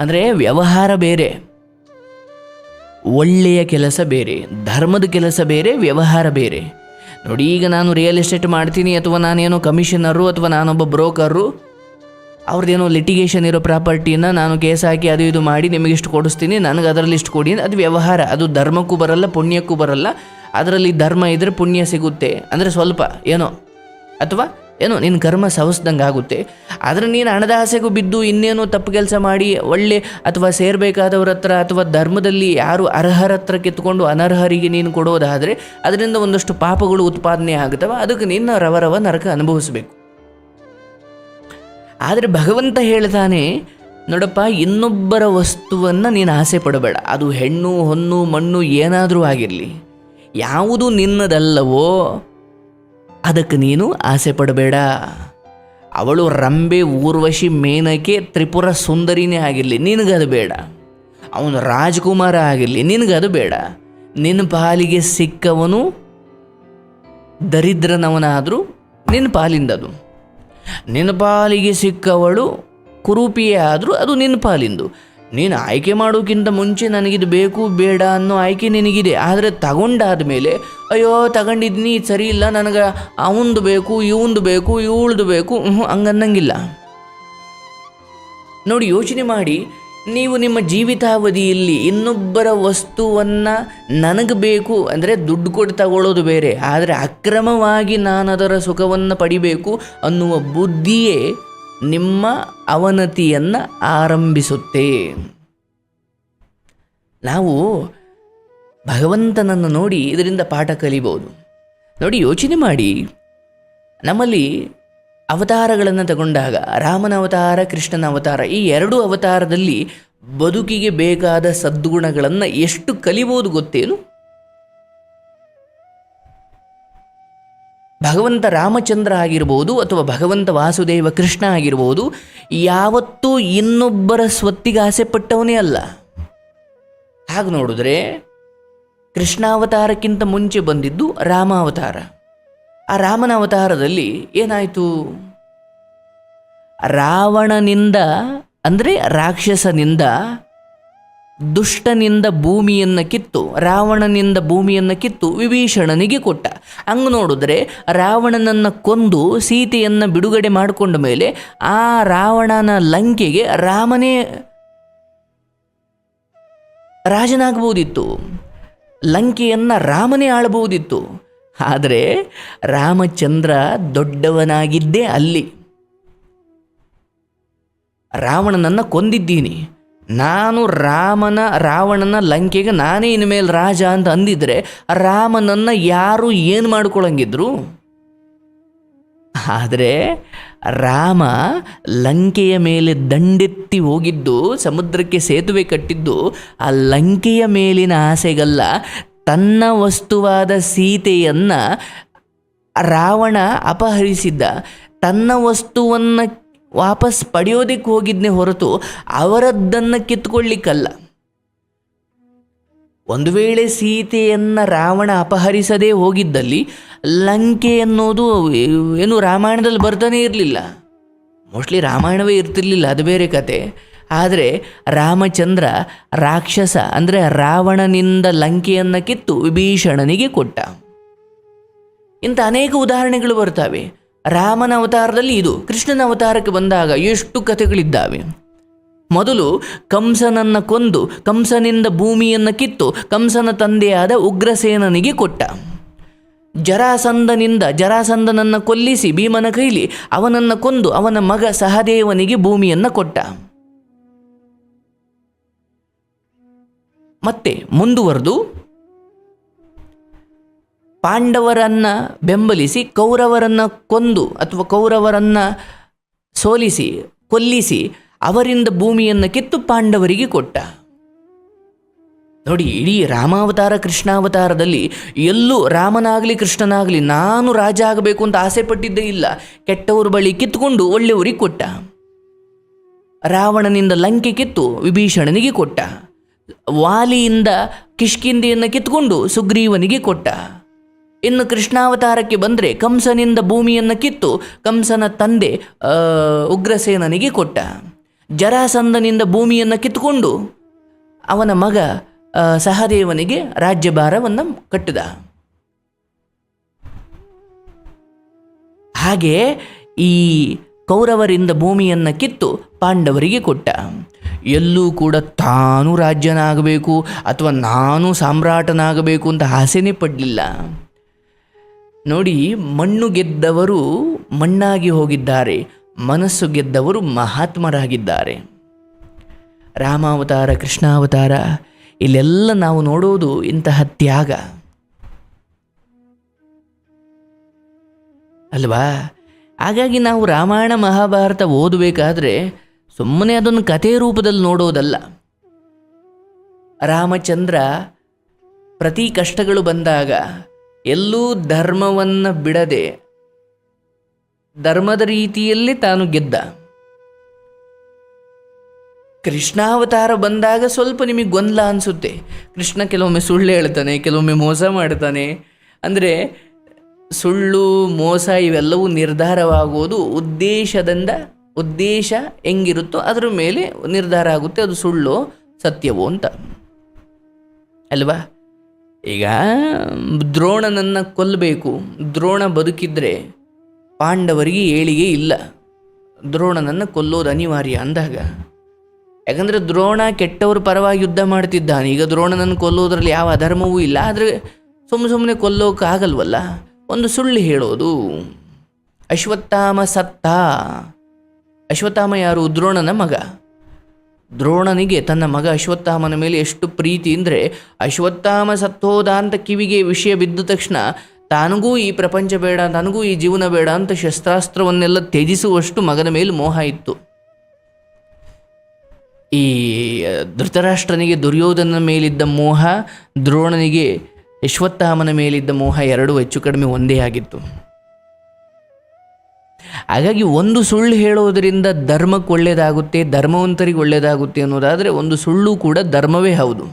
ಅಂದರೆ ವ್ಯವಹಾರ ಬೇರೆ, ಒಳ್ಳೆಯ ಕೆಲಸ ಬೇರೆ, ಧರ್ಮದ ಕೆಲಸ ಬೇರೆ, ವ್ಯವಹಾರ ಬೇರೆ. ನೋಡಿ, ಈಗ ನಾನು ರಿಯಲ್ ಎಸ್ಟೇಟ್ ಮಾಡ್ತೀನಿ, ಅಥವಾ ನಾನೇನೋ ಕಮಿಷನರು ಅಥವಾ ನಾನೊಬ್ಬ ಬ್ರೋಕರು ಅವ್ರದ್ದೇನೋ ಲಿಟಿಗೇಷನ್ ಇರೋ ಪ್ರಾಪರ್ಟಿನ ನಾನು ಕೇಸ್ ಹಾಕಿ ಅದು ಇದು ಮಾಡಿ ನಿಮಗೆ ಇಷ್ಟು ಕೊಡಿಸ್ತೀನಿ, ನನಗೆ ಅದರಲ್ಲಿ ಇಷ್ಟು ಕೊಡಿ ಅದು ವ್ಯವಹಾರ. ಅದು ಧರ್ಮಕ್ಕೂ ಬರಲ್ಲ, ಪುಣ್ಯಕ್ಕೂ ಬರಲ್ಲ. ಅದರಲ್ಲಿ ಧರ್ಮ ಇದ್ದರೆ ಪುಣ್ಯ ಸಿಗುತ್ತೆ. ಅಂದರೆ ಸ್ವಲ್ಪ, ಏನೋ, ಅಥವಾ ಏನೋ ನಿನ್ನ ಕರ್ಮ ಸವಿಸ್ದಂಗೆ ಆಗುತ್ತೆ. ಆದರೆ ನೀನು ಹಣದ ಆಸೆಗೂ ಬಿದ್ದು ಇನ್ನೇನೋ ತಪ್ಪು ಕೆಲಸ ಮಾಡಿ ಒಳ್ಳೆ ಅಥವಾ ಸೇರಬೇಕಾದವ್ರ ಹತ್ರ ಅಥವಾ ಧರ್ಮದಲ್ಲಿ ಯಾರು ಅರ್ಹರ ಹತ್ರ ಕಿತ್ಕೊಂಡು ಅನರ್ಹರಿಗೆ ನೀನು ಕೊಡೋದಾದರೆ ಅದರಿಂದ ಒಂದಷ್ಟು ಪಾಪಗಳು ಉತ್ಪಾದನೆ ಆಗುತ್ತವೆ ಅದಕ್ಕೆ ನಿನ್ನ ರವರವ ನರಕ ಅನುಭವಿಸಬೇಕು. ಆದರೆ ಭಗವಂತ ಹೇಳ್ತಾನೆ ನೋಡಪ್ಪ, ಇನ್ನೊಬ್ಬರ ವಸ್ತುವನ್ನು ನೀನು ಆಸೆ ಪಡಬೇಡ. ಅದು ಹೆಣ್ಣು, ಹೊನ್ನು, ಮಣ್ಣು ಏನಾದರೂ ಆಗಿರಲಿ. ಯಾವುದು ನಿನ್ನದಲ್ಲವೋ ಅದಕ್ಕೆ ನೀನು ಆಸೆ ಪಡಬೇಡ. ಅವಳು ರಂಬೆ ಊರ್ವಶಿ ಮೇನಕೆ ತ್ರಿಪುರ ಸುಂದರಿನೇ ಆಗಿರಲಿ, ನಿನಗದು ಬೇಡ. ಅವನು ರಾಜ್ಕುಮಾರ ಆಗಿರಲಿ, ನಿನಗದು ಬೇಡ. ನಿನ್ನ ಪಾಲಿಗೆ ಸಿಕ್ಕವನು ದರಿದ್ರನವನಾದರೂ ನಿನ್ನ ಪಾಲಿಂದದು. ನಿನ್ನ ಪಾಲಿಗೆ ಸಿಕ್ಕವಳು ಕುರೂಪಿಯೇ ಆದರೂ ಅದು ನಿನ್ನ ಪಾಲಿಂದು. ನೀನು ಆಯ್ಕೆ ಮಾಡೋಕ್ಕಿಂತ ಮುಂಚೆ ನನಗಿದು ಬೇಕು, ಬೇಡ ಅನ್ನೋ ಆಯ್ಕೆ ನಿನಗಿದೆ. ಆದರೆ ತಗೊಂಡಾದ ಮೇಲೆ, ಅಯ್ಯೋ ತಗೊಂಡಿದ್ದೀನಿ ಇದು ಸರಿ ಇಲ್ಲ, ನನಗೆ ಅವಂದು ಬೇಕು, ಇವಂದು ಬೇಕು, ಇವಳ್ದು ಬೇಕು ಹಂಗನ್ನಂಗಿಲ್ಲ. ನೋಡಿ, ಯೋಚನೆ ಮಾಡಿ, ನೀವು ನಿಮ್ಮ ಜೀವಿತಾವಧಿಯಲ್ಲಿ ಇನ್ನೊಬ್ಬರ ವಸ್ತುವನ್ನು ನನಗೆ ಬೇಕು ಅಂದರೆ ದುಡ್ಡು ಕೊಟ್ಟು ತಗೊಳ್ಳೋದು ಬೇರೆ. ಆದರೆ ಅಕ್ರಮವಾಗಿ ನಾನು ಅದರ ಸುಖವನ್ನು ಪಡಿಬೇಕು ಅನ್ನುವ ಬುದ್ಧಿಯೇ ನಿಮ್ಮ ಅವನತಿಯನ್ನು ಆರಂಭಿಸುತ್ತೆ. ನಾವು ಭಗವಂತನನ್ನು ನೋಡಿ ಇದರಿಂದ ಪಾಠ ಕಲಿಬೋದು. ನೋಡಿ, ಯೋಚನೆ ಮಾಡಿ. ನಮ್ಮಲ್ಲಿ ಅವತಾರಗಳನ್ನು ತಗೊಂಡಾಗ, ರಾಮನ ಅವತಾರ, ಕೃಷ್ಣನ ಅವತಾರ, ಈ ಎರಡು ಅವತಾರದಲ್ಲಿ ಬದುಕಿಗೆ ಬೇಕಾದ ಸದ್ಗುಣಗಳನ್ನು ಎಷ್ಟು ಕಲಿಬೋದು ಗೊತ್ತೇನು? ಭಗವಂತ ರಾಮಚಂದ್ರ ಆಗಿರ್ಬೋದು ಅಥವಾ ಭಗವಂತ ವಾಸುದೇವ ಕೃಷ್ಣ ಆಗಿರ್ಬೋದು, ಯಾವತ್ತೂ ಇನ್ನೊಬ್ಬರ ಸ್ವತ್ತಿಗೆ ಆಸೆ ಪಟ್ಟವನೇ ಅಲ್ಲ. ಹಾಗೆ ನೋಡಿದ್ರೆ ಕೃಷ್ಣಾವತಾರಕ್ಕಿಂತ ಮುಂಚೆ ಬಂದಿದ್ದು ರಾಮಾವತಾರ. ಆ ರಾಮನ ಅವತಾರದಲ್ಲಿ ಏನಾಯಿತು? ರಾವಣನಿಂದ ಅಂದರೆ ರಾಕ್ಷಸನಿಂದ ದುಷ್ಟನಿಂದ ಭೂಮಿಯನ್ನು ಕಿತ್ತು, ರಾವಣನಿಂದ ಭೂಮಿಯನ್ನು ಕಿತ್ತು ವಿಭೀಷಣನಿಗೆ ಕೊಟ್ಟ. ಹಂಗೆ ನೋಡಿದ್ರೆ ರಾವಣನನ್ನು ಕೊಂದು ಸೀತೆಯನ್ನು ಬಿಡುಗಡೆ ಮಾಡಿಕೊಂಡ ಮೇಲೆ ಆ ರಾವಣನ ಲಂಕೆಗೆ ರಾಮನೇ ರಾಜನಾಗಬಹುದಿತ್ತು. ಲಂಕೆಯನ್ನು ರಾಮನೇ ಆಳಬಹುದಿತ್ತು. ಆದರೆ ರಾಮಚಂದ್ರ ದೊಡ್ಡವನಾಗಿದ್ದೇ ಅಲ್ಲಿ. ರಾವಣನನ್ನು ಕೊಂದಿದ್ದೀನಿ. ನಾನು ರಾಮನ, ರಾವಣನ ಲಂಕೆಗೆ ನಾನೇ ಇನ್ಮೇಲೆ ರಾಜ ಅಂತ ಅಂದಿದ್ರೆ ರಾಮನನ್ನು ಯಾರು ಏನು ಮಾಡ್ಕೊಳಂಗಿದ್ರು? ಆದರೆ ರಾಮ ಲಂಕೆಯ ಮೇಲೆ ದಂಡೆತ್ತಿ ಹೋಗಿದ್ದು, ಸಮುದ್ರಕ್ಕೆ ಸೇತುವೆ ಕಟ್ಟಿದ್ದು, ಆ ಲಂಕೆಯ ಮೇಲಿನ ಆಸೆಗಲ್ಲ, ತನ್ನ ವಸ್ತುವಾದ ಸೀತೆಯನ್ನು ರಾವಣ ಅಪಹರಿಸಿದ್ದ, ತನ್ನ ವಸ್ತುವನ್ನು ವಾಪಸ್ ಪಡೆಯೋದಕ್ಕೆ ಹೋಗಿದ್ನೇ ಹೊರತು ಅವರದ್ದನ್ನು ಕಿತ್ಕೊಳ್ಳಿಕ್ಕಲ್ಲ. ಒಂದು ವೇಳೆ ಸೀತೆಯನ್ನು ರಾವಣ ಅಪಹರಿಸದೇ ಹೋಗಿದ್ದಲ್ಲಿ ಲಂಕೆ ಅನ್ನೋದು ಏನು ರಾಮಾಯಣದಲ್ಲಿ ಬರ್ತಾನೆ ಇರಲಿಲ್ಲ. ಮೋಸ್ಟ್ಲಿ ರಾಮಾಯಣವೇ ಇರ್ತಿರ್ಲಿಲ್ಲ, ಅದು ಬೇರೆ ಕತೆ. ಆದರೆ ರಾಮಚಂದ್ರ ರಾಕ್ಷಸ, ಅಂದರೆ ರಾವಣನಿಂದ ಲಂಕೆಯನ್ನು ಕಿತ್ತು ವಿಭೀಷಣನಿಗೆ ಕೊಟ್ಟ. ಇಂಥ ಅನೇಕ ಉದಾಹರಣೆಗಳು ಬರ್ತವೆ. ರಾಮನ ಅವತಾರದಲ್ಲಿ ಇದು. ಕೃಷ್ಣನ ಅವತಾರಕ್ಕೆ ಬಂದಾಗ ಎಷ್ಟು ಕಥೆಗಳಿದ್ದಾವೆ. ಮೊದಲು ಕಂಸನನ್ನ ಕೊಂದು, ಕಂಸನಿಂದ ಭೂಮಿಯನ್ನು ಕಿತ್ತು, ಕಂಸನ ತಂದೆಯಾದ ಉಗ್ರಸೇನನಿಗೆ ಕೊಟ್ಟ. ಜರಾಸಂದನಿಂದ ಜರಾಸಂದನನ್ನು ಕೊಲ್ಲಿಸಿ ಭೀಮನ ಕೈಲಿ ಅವನನ್ನು ಕೊಂದು ಅವನ ಮಗ ಸಹದೇವನಿಗೆ ಭೂಮಿಯನ್ನು ಕೊಟ್ಟ. ಮತ್ತೆ ಮುಂದುವರೆದು ಪಾಂಡವರನ್ನ ಬೆಂಬಲಿಸಿ, ಕೌರವರನ್ನ ಕೊಂದು ಅಥವಾ ಕೌರವರನ್ನ ಸೋಲಿಸಿ, ಕೊಲ್ಲಿಸಿ ಅವರಿಂದ ಭೂಮಿಯನ್ನು ಕಿತ್ತು ಪಾಂಡವರಿಗೆ ಕೊಟ್ಟ. ನೋಡಿ, ಇಡೀ ರಾಮಾವತಾರ, ಕೃಷ್ಣಾವತಾರದಲ್ಲಿ ಎಲ್ಲೂ ರಾಮನಾಗಲಿ, ಕೃಷ್ಣನಾಗಲಿ ನಾನು ರಾಜ ಆಗಬೇಕು ಅಂತ ಆಸೆ ಪಟ್ಟಿದ್ದೇ ಇಲ್ಲ. ಕೆಟ್ಟವ್ರ ಬಳಿ ಕಿತ್ಕೊಂಡು ಒಳ್ಳೆಯವರಿಗೆ ಕೊಟ್ಟ. ರಾವಣನಿಂದ ಲಂಕೆ ಕಿತ್ತು ವಿಭೀಷಣನಿಗೆ ಕೊಟ್ಟ. ವಾಲಿಯಿಂದ ಕಿಷ್ಕಿಂದೆಯನ್ನು ಕಿತ್ಕೊಂಡು ಸುಗ್ರೀವನಿಗೆ ಕೊಟ್ಟ. ಇನ್ನು ಕೃಷ್ಣಾವತಾರಕ್ಕೆ ಬಂದರೆ ಕಂಸನಿಂದ ಭೂಮಿಯನ್ನು ಕಿತ್ತು ಕಂಸನ ತಂದೆ ಉಗ್ರಸೇನನಿಗೆ ಕೊಟ್ಟ. ಜರಾಸಂದನಿಂದ ಭೂಮಿಯನ್ನು ಕಿತ್ತುಕೊಂಡು ಅವನ ಮಗ ಸಹದೇವನಿಗೆ ರಾಜ್ಯಭಾರವನ್ನು ಕಟ್ಟಿದ. ಹಾಗೆ ಈ ಕೌರವರಿಂದ ಭೂಮಿಯನ್ನು ಕಿತ್ತು ಪಾಂಡವರಿಗೆ ಕೊಟ್ಟ. ಎಲ್ಲೂ ಕೂಡ ತಾನು ರಾಜ್ಯನಾಗಬೇಕು ಅಥವಾ ನಾನು ಸಾಮ್ರಾಟನಾಗಬೇಕು ಅಂತ ಆಸೆನೇ ಪಡಲಿಲ್ಲ. ನೋಡಿ, ಮಣ್ಣು ಗೆದ್ದವರು ಮಣ್ಣಾಗಿ ಹೋಗಿದ್ದಾರೆ, ಮನಸ್ಸು ಗೆದ್ದವರು ಮಹಾತ್ಮರಾಗಿದ್ದಾರೆ. ರಾಮಾವತಾರ, ಕೃಷ್ಣಾವತಾರ, ಇಲ್ಲೆಲ್ಲ ನಾವು ನೋಡೋದು ಇಂತಹ ತ್ಯಾಗ. ಅಲ್ವಾ? ಹಾಗಾಗಿ ನಾವು ರಾಮಾಯಣ ಮಹಾಭಾರತ ಓದಬೇಕಾದ್ರೆ ಸುಮ್ಮನೆ ಅದನ್ನು ಕಥೆ ರೂಪದಲ್ಲಿ ನೋಡೋದಲ್ಲ. ರಾಮಚಂದ್ರ ಪ್ರತಿ ಕಷ್ಟಗಳು ಬಂದಾಗ ಎಲ್ಲೂ ಧರ್ಮವನ್ನು ಬಿಡದೆ ಧರ್ಮದ ರೀತಿಯಲ್ಲಿ ತಾನು ಗೆದ್ದ. ಕೃಷ್ಣಾವತಾರ ಬಂದಾಗ ಸ್ವಲ್ಪ ನಿಮಗೆ ಗೊಂದಲ ಅನಿಸುತ್ತೆ. ಕೃಷ್ಣ ಕೆಲವೊಮ್ಮೆ ಸುಳ್ಳು ಹೇಳ್ತಾನೆ, ಕೆಲವೊಮ್ಮೆ ಮೋಸ ಮಾಡ್ತಾನೆ. ಅಂದರೆ ಸುಳ್ಳು, ಮೋಸ ಇವೆಲ್ಲವೂ ನಿರ್ಧಾರವಾಗುವುದು ಉದ್ದೇಶದಿಂದ, ಉದ್ದೇಶ ಹೆಂಗಿರುತ್ತೋ ಅದರ ಮೇಲೆ ನಿರ್ಧಾರ ಆಗುತ್ತೆ. ಅದು ಸುಳ್ಳು ಸತ್ಯವೋ ಅಂತ. ಅಲ್ವಾ? ಈಗ ದ್ರೋಣನನ್ನು ಕೊಲ್ಲಬೇಕು ದ್ರೋಣ ಬದುಕಿದ್ರೆ ಪಾಂಡವರಿಗೆ ಏಳಿಗೆ ಇಲ್ಲ. ದ್ರೋಣನನ್ನು ಕೊಲ್ಲೋದು ಅನಿವಾರ್ಯ ಅಂದಾಗ. ಯಾಕಂದರೆ ದ್ರೋಣ ಕೆಟ್ಟವ್ರ ಪರವಾಗಿ ಯುದ್ಧ ಮಾಡ್ತಿದ್ದಾನೆ. ಈಗ ದ್ರೋಣನನ್ನು ಕೊಲ್ಲೋದ್ರಲ್ಲಿ ಯಾವ ಅಧರ್ಮವೂ ಇಲ್ಲ. ಆದರೆ ಸುಮ್ಮನೆ ಸುಮ್ಮನೆ ಕೊಲ್ಲೋಕ್ಕಾಗಲ್ವಲ್ಲ ಒಂದು ಸುಳ್ಳು ಹೇಳೋದು. ಅಶ್ವತ್ಥಾಮ ಸತ್ತ. ಅಶ್ವತ್ಥಾಮ ಯಾರು? ದ್ರೋಣನ ಮಗ. ದ್ರೋಣನಿಗೆ ತನ್ನ ಮಗ ಅಶ್ವತ್ಥಾಮನ ಮೇಲೆ ಎಷ್ಟು ಪ್ರೀತಿ ಅಂದರೆ, ಅಶ್ವತ್ಥಾಮ ಸತ್ತೋದ ಅಂತ ಕಿವಿಗೆ ವಿಷಯ ಬಿದ್ದ ತಕ್ಷಣ ತಾನಗೂ ಈ ಪ್ರಪಂಚ ಬೇಡ ತನಗೂ ಈ ಜೀವನ ಬೇಡ ಅಂತ ಶಸ್ತ್ರಾಸ್ತ್ರವನ್ನೆಲ್ಲ ತ್ಯಜಿಸುವಷ್ಟು ಮಗನ ಮೇಲೆ ಮೋಹ ಇತ್ತು. ಈ ಧೃತರಾಷ್ಟ್ರನಿಗೆ ದುರ್ಯೋಧನ ಮೇಲಿದ್ದ ಮೋಹ, ದ್ರೋಣನಿಗೆ ಅಶ್ವತ್ಥಾಮನ ಮೇಲಿದ್ದ ಮೋಹ ಎರಡೂ ಹೆಚ್ಚು ಕಡಿಮೆ ಒಂದೇ ಆಗಿತ್ತು. ಹಾಗಾಗಿ ಒಂದು ಸುಳ್ಳು ಹೇಳೋದರಿಂದ ಧರ್ಮಕ್ಕೆ ಒಳ್ಳೆಯದಾಗುತ್ತೆ ಧರ್ಮವಂತರಿಗೆ ಒಳ್ಳೆಯದಾಗುತ್ತೆ ಅನ್ನೋದಾದರೆ ಒಂದು ಸುಳ್ಳು ಕೂಡ ಧರ್ಮವೇ ಹೌದು.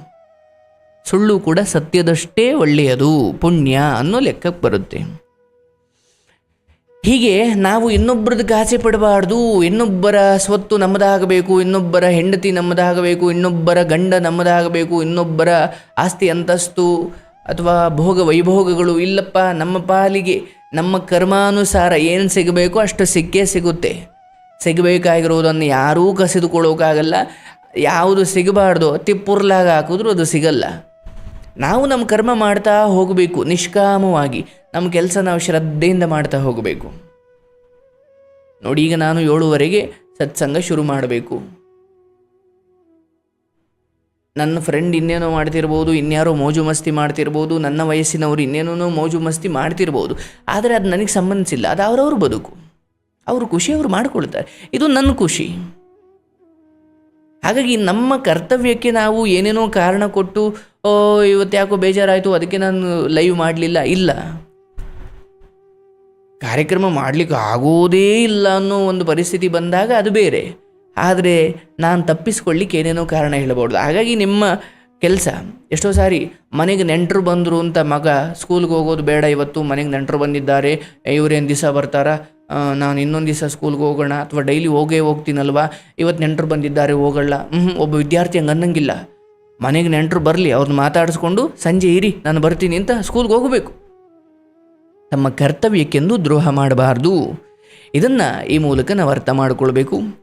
ಸುಳ್ಳು ಕೂಡ ಸತ್ಯದಷ್ಟೇ ಒಳ್ಳೆಯದು, ಪುಣ್ಯ ಅನ್ನೋ ಲೆಕ್ಕಕ್ಕೆ ಬರುತ್ತೆ. ಹೀಗೆ ನಾವು ಇನ್ನೊಬ್ಬರದಕ್ಕೆ ಕಾಸೆ ಪಡಬಾರ್ದು, ಇನ್ನೊಬ್ಬರ ಸ್ವತ್ತು ನಮ್ಮದಾಗಬೇಕು, ಇನ್ನೊಬ್ಬರ ಹೆಂಡತಿ ನಮ್ಮದಾಗಬೇಕು, ಇನ್ನೊಬ್ಬರ ಗಂಡ ನಮ್ಮದಾಗಬೇಕು, ಇನ್ನೊಬ್ಬರ ಆಸ್ತಿ ಅಂತಸ್ತು ಅಥವಾ ಭೋಗ ವೈಭೋಗಗಳು ಇಲ್ಲಪ್ಪ, ನಮ್ಮ ಪಾಲಿಗೆ, ನಮ್ಮ ಕರ್ಮಾನುಸಾರ ಏನು ಸಿಗಬೇಕು ಅಷ್ಟು ಸಿಕ್ಕೇ ಸಿಗುತ್ತೆ. ಸಿಗಬೇಕಾಗಿರೋದನ್ನು ಯಾರೂ ಕಸಿದುಕೊಳ್ಳೋಕ್ಕಾಗಲ್ಲ ಯಾವುದು ಸಿಗಬಾರ್ದು, ತಿಪ್ಪುರ್ಲಾಗ ಹಾಕಿದ್ರೂ ಅದು ಸಿಗಲ್ಲ. ನಾವು ನಮ್ಮ ಕರ್ಮ ಮಾಡ್ತಾ ಹೋಗಬೇಕು, ನಿಷ್ಕಾಮವಾಗಿ. ನಮ್ಮ ಕೆಲಸ ನಾವು ಶ್ರದ್ಧೆಯಿಂದ ಮಾಡ್ತಾ ಹೋಗಬೇಕು. ನೋಡಿ, ಈಗ ನಾನು ಏಳುವರೆಗೆ ಸತ್ಸಂಗ ಶುರು ಮಾಡಬೇಕು. ನನ್ನ ಫ್ರೆಂಡ್ ಇನ್ನೇನೋ ಮಾಡ್ತಿರ್ಬೋದು, ಇನ್ಯಾರೋ ಮೋಜು ಮಸ್ತಿ ಮಾಡ್ತಿರ್ಬೋದು, ನನ್ನ ವಯಸ್ಸಿನವರು ಇನ್ನೇನೋ ಮೋಜು ಮಸ್ತಿ ಮಾಡ್ತಿರ್ಬೋದು, ಆದರೆ ಅದು ನನಗೆ ಸಂಬಂಧಿಸಿಲ್ಲ, ಅದು ಅವರವ್ರ ಬದುಕು. ಅವರು ಖುಷಿ, ಅವರು ಮಾಡಿಕೊಳ್ತಾರೆ. ಇದು ನನ್ನ ಖುಷಿ. ಹಾಗಾಗಿ ನಮ್ಮ ಕರ್ತವ್ಯಕ್ಕೆ ನಾವು ಏನೇನೋ ಕಾರಣ ಕೊಟ್ಟು ಇವತ್ತು ಯಾಕೋ ಬೇಜಾರಾಯಿತು, ಅದಕ್ಕೆ ನಾನು ಲೈವ್ ಮಾಡಲಿಲ್ಲ. ಇಲ್ಲ. ಕಾರ್ಯಕ್ರಮ ಮಾಡಲಿಕ್ಕೆ ಆಗೋದೇ ಇಲ್ಲ ಅನ್ನೋ ಒಂದು ಪರಿಸ್ಥಿತಿ ಬಂದಾಗ ಅದು ಬೇರೆ. ಆದರೆ ನಾನು ತಪ್ಪಿಸ್ಕೊಳ್ಳಿಕ್ಕೆ ಏನೇನೋ ಕಾರಣ ಹೇಳಬಾರ್ದು ಹಾಗಾಗಿ ನಿಮ್ಮ ಕೆಲಸ, ಎಷ್ಟೋ ಸಾರಿ ಮನೆಗೆ ನೆಂಟರು ಬಂದರು ಅಂತ ಮಗ ಸ್ಕೂಲ್ಗೆ ಹೋಗೋದು ಬೇಡ, ಇವತ್ತು ಮನೆಗೆ ನೆಂಟರು ಬಂದಿದ್ದಾರೆ ಇವರೇನು ದಿವಸ ಬರ್ತಾರ? ನಾನು ಇನ್ನೊಂದು ದಿವಸ ಸ್ಕೂಲ್ಗೆ ಹೋಗೋಣ, ಅಥವಾ ಡೈಲಿ ಹೋಗೇ ಹೋಗ್ತೀನಲ್ವಾ? ಇವತ್ತು ನೆಂಟರು ಬಂದಿದ್ದಾರೆ, ಹೋಗಲ್ಲ. ಹ್ಞೂ ಒಬ್ಬ ವಿದ್ಯಾರ್ಥಿ ಹಂಗೆ ಅನ್ನಂಗಿಲ್ಲ. ಮನೆಗೆ ನೆಂಟರು ಬರಲಿ ಅವ್ರನ್ನ ಮಾತಾಡಿಸ್ಕೊಂಡು ಸಂಜೆ ಇರಿ, ನಾನು ಬರ್ತೀನಿ ಅಂತ ಸ್ಕೂಲ್ಗೆ ಹೋಗಬೇಕು. ತಮ್ಮ ಕರ್ತವ್ಯಕ್ಕೆಂದು ದ್ರೋಹ ಮಾಡಬಾರ್ದು. ಇದನ್ನು ಈ ಮೂಲಕ ನಾವು ಅರ್ಥ ಮಾಡಿಕೊಳ್ಬೇಕು.